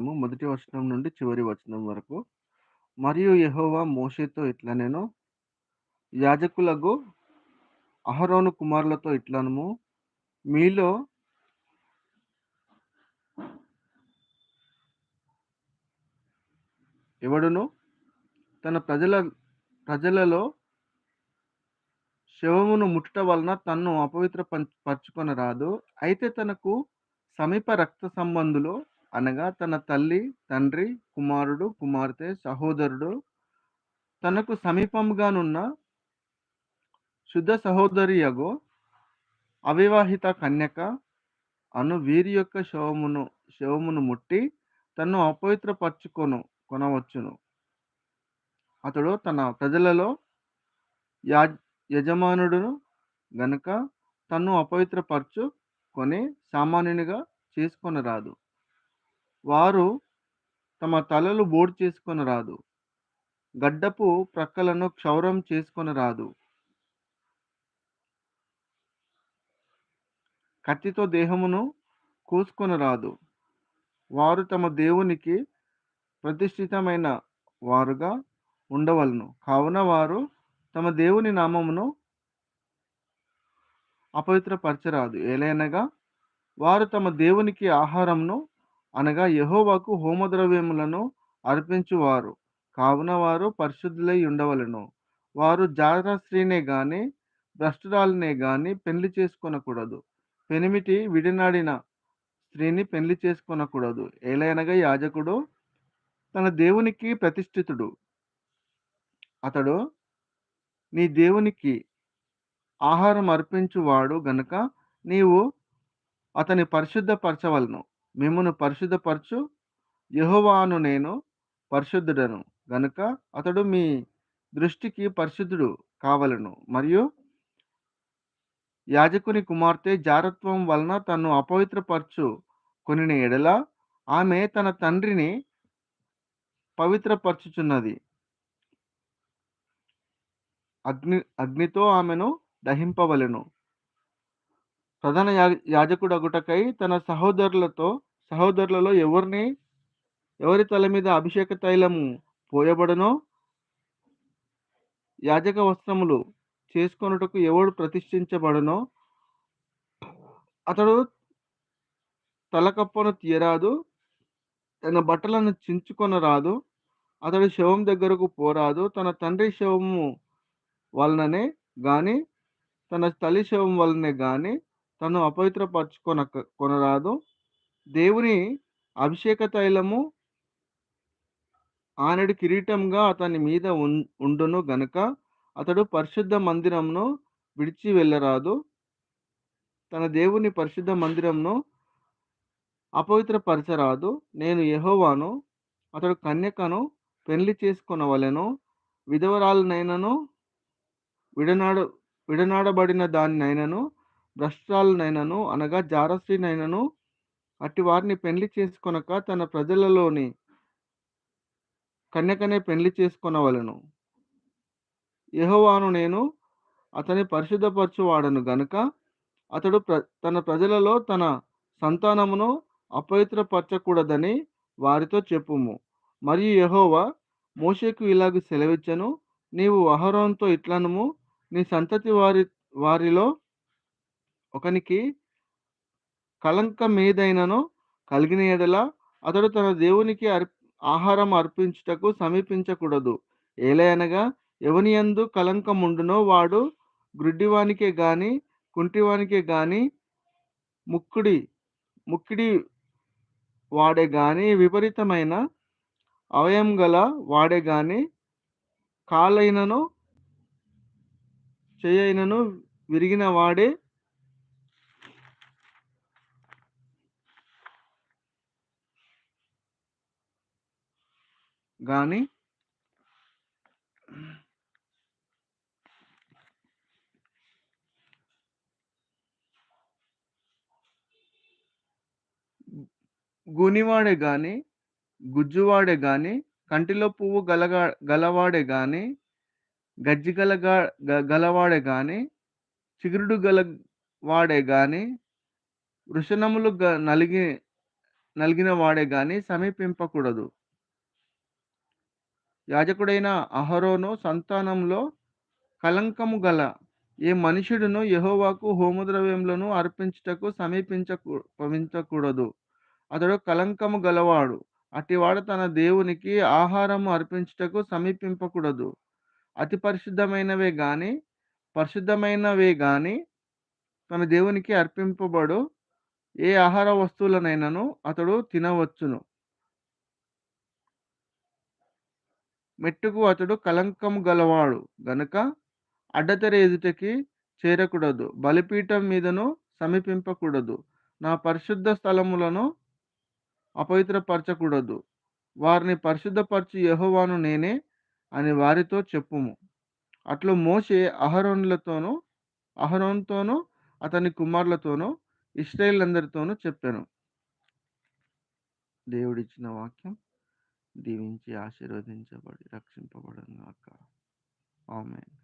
మొదటి వచనం నుండి చివరి వచనం వరకు. మరియు యహోవా మోషేతో నేను యాజకులకు అహరోను కుమారులతో ఇట్లాను మీలో ఎవడును తన ప్రజల ప్రజలలో శవమును ముట్టుట వలన తన్ను అపవిత్ర పం- పరచుకొనరాదు అయితే తనకు సమీప రక్త సంబంధులు అనగా తన తల్లి తండ్రి కుమారుడు కుమార్తె సహోదరుడు తనకు సమీపంగానున్న శుద్ధ సహోదరి యగు అవివాహిత కన్యక అను వీరి యొక్క శవమును శవమును ముట్టి తను అపవిత్రపరచుకొను కొనవచ్చును. అతడు తన ప్రజలలో యా యజమానుడును గనుక తను అపవిత్రపరచు కొని సామాన్యునిగా చేసుకొనరాదు. వారు తమ తలలు బోడు చేసుకొనరాదు గడ్డపు ప్రక్కలను క్షౌరం చేసుకొని రాదు. కత్తితో దేహమును కోసుకొనరాదు వారు తమ దేవునికి ప్రతిష్ఠితమైన వారుగా ఉండవలను. కావున వారు తమ దేవుని నామమును అపవిత్రపరచరాదు. ఏలైనగా వారు తమ దేవునికి ఆహారమును అనగా యెహోవాకు హోమద్రవ్యములను అర్పించువారు. కావున వారు పరిశుద్ధులై ఉండవలెను. వారు జాతరస్త్రీనే గాని భ్రష్టురాలినే గాని పెళ్ళి చేసుకొనకూడదు. పెనిమిటి విడినాడిన స్త్రీని పెళ్ళి చేసుకొనకూడదు. ఏలైనగా యాజకుడు తన దేవునికి ప్రతిష్ఠితుడు. అతడు నీ దేవునికి ఆహారం అర్పించువాడు గనుక నీవు అతని పరిశుద్ధపరచవలను. మిమ్మను పరిశుద్ధపరచు. యెహోవాను నేను పరిశుద్ధుడను. గనుక అతడు మీ దృష్టికి పరిశుద్ధుడు కావలను. మరియు యాజకుని కుమార్తె జారత్వం వలన తను అపవిత్రపరచు కొనిన ఎడల ఆమె తన తండ్రిని పవిత్రపరచుచున్నది. అగ్ని అగ్నితో ఆమెను దహింపవలెను. ప్రధాన యా- యాజకుడగుటకై తన సహోదరులతో సహోదరులలో ఎవరిని ఎవరి తల మీద అభిషేక తైలము పోయబడనో యాజక వస్త్రములు చేసుకొనుటకు ఎవడు ప్రతిష్ఠించబడనో అతడు తలకప్పను తీయరాదు తన బట్టలను చించుకొనరాదు అతడు శవం దగ్గరకు పోరాదు తన తండ్రి శవము వలననే కానీ తన తల్లి శవం వలనే కానీ తను అపవిత్రపరచుకొన కొనరాదు. దేవుని అభిషేక తైలము ఆనడి కిరీటంగా అతని మీద ఉండును గనుక అతడు పరిశుద్ధ మందిరంను విడిచి వెళ్ళరాదు. తన దేవుని పరిశుద్ధ మందిరంను అపవిత్రపరచరాదు. నేను యహోవాను అతడు కన్యకను పెళ్ళి చేసుకొనవలెను. విధవరాలనైనను విడనాడ విడనాడబడిన దానినైనను భ్రష్టాలనైనను అనగా జారస్త్రీనైనను అట్టి వారిని పెళ్ళి చేసుకొనక తన ప్రజలలోని కన్యకనే పెళ్ళి చేసుకొనవలెను. యహోవాను నేను అతని పరిశుద్ధపరచువాడను గనుక అతడు ప్ర తన ప్రజలలో తన సంతానమును అపవిత్రపరచకూడదని వారితో చెప్పుము. మరియు యహోవా మోషేకు ఇలాగ సెలవిచ్చను నీవు అహరోన్తో ఇట్లనము నీ సంతతి వారి వారిలో ఒకనికి కళంకమేదైనను కలిగిన ఎడల అతడు తన దేవునికి అర్ ఆహారం అర్పించుటకు సమీపించకూడదు. ఏలయనగా ఎవని యందు కళంకముండునో వాడు గ్రుడ్డివానికే గాని కుంటివానికే గాని ముక్కుడి ముక్కిడి వాడే గాని విపరీతమైన అవయం గల వాడే గాని కాలైనను చేయైనను విరిగిన వాడే గాని గునివాడే గాని గుజ్జువాడే గాని కంటిలో పువ్వు గలగా గలవాడే గాని గజ్జి గలగా గలవాడే గాని చిగురుడు గల వాడే గాని వృషణములు గ నలిగి నలిగిన వాడే గాని సమీపింపకూడదు. యాజకుడైన అహరోను సంతానంలో కలంకము గల ఏ మనుషుడును యహోవాకు హోమద్రవ్యములను అర్పించుటకు సమీపించకు పవించకూడదు. అతడు కలంకము గలవాడు. అటివాడు తన దేవునికి ఆహారము అర్పించుటకు సమీపింపకూడదు. అతి పరిశుద్ధమైనవే గాని పరిశుద్ధమైనవే గాని తన దేవునికి అర్పింపబడు ఏ ఆహార వస్తువులనైనను అతడు తినవచ్చును. మెట్టుకు అతడు కలంకము గలవాడు. గనుక అడ్డతెర ఎదుటకి చేరకూడదు. బలిపీఠం మీదను సమీపింపకూడదు. నా పరిశుద్ధ స్థలములను అపవిత్రపరచకూడదు. వారిని పరిశుద్ధపరచు యెహోవాను నేనే అని వారితో చెప్పుము. అట్లు మోసే అహరోన్లతోనూ అహరోన్తోనూ అతని కుమారులతోనూ ఇస్రాయేలందరితోనూ చెప్పాను. దేవుడిచ్చిన వాక్యం. దీవించి ఆశీర్వదించబడి రక్షింపబడను గాక. ఆమెన్.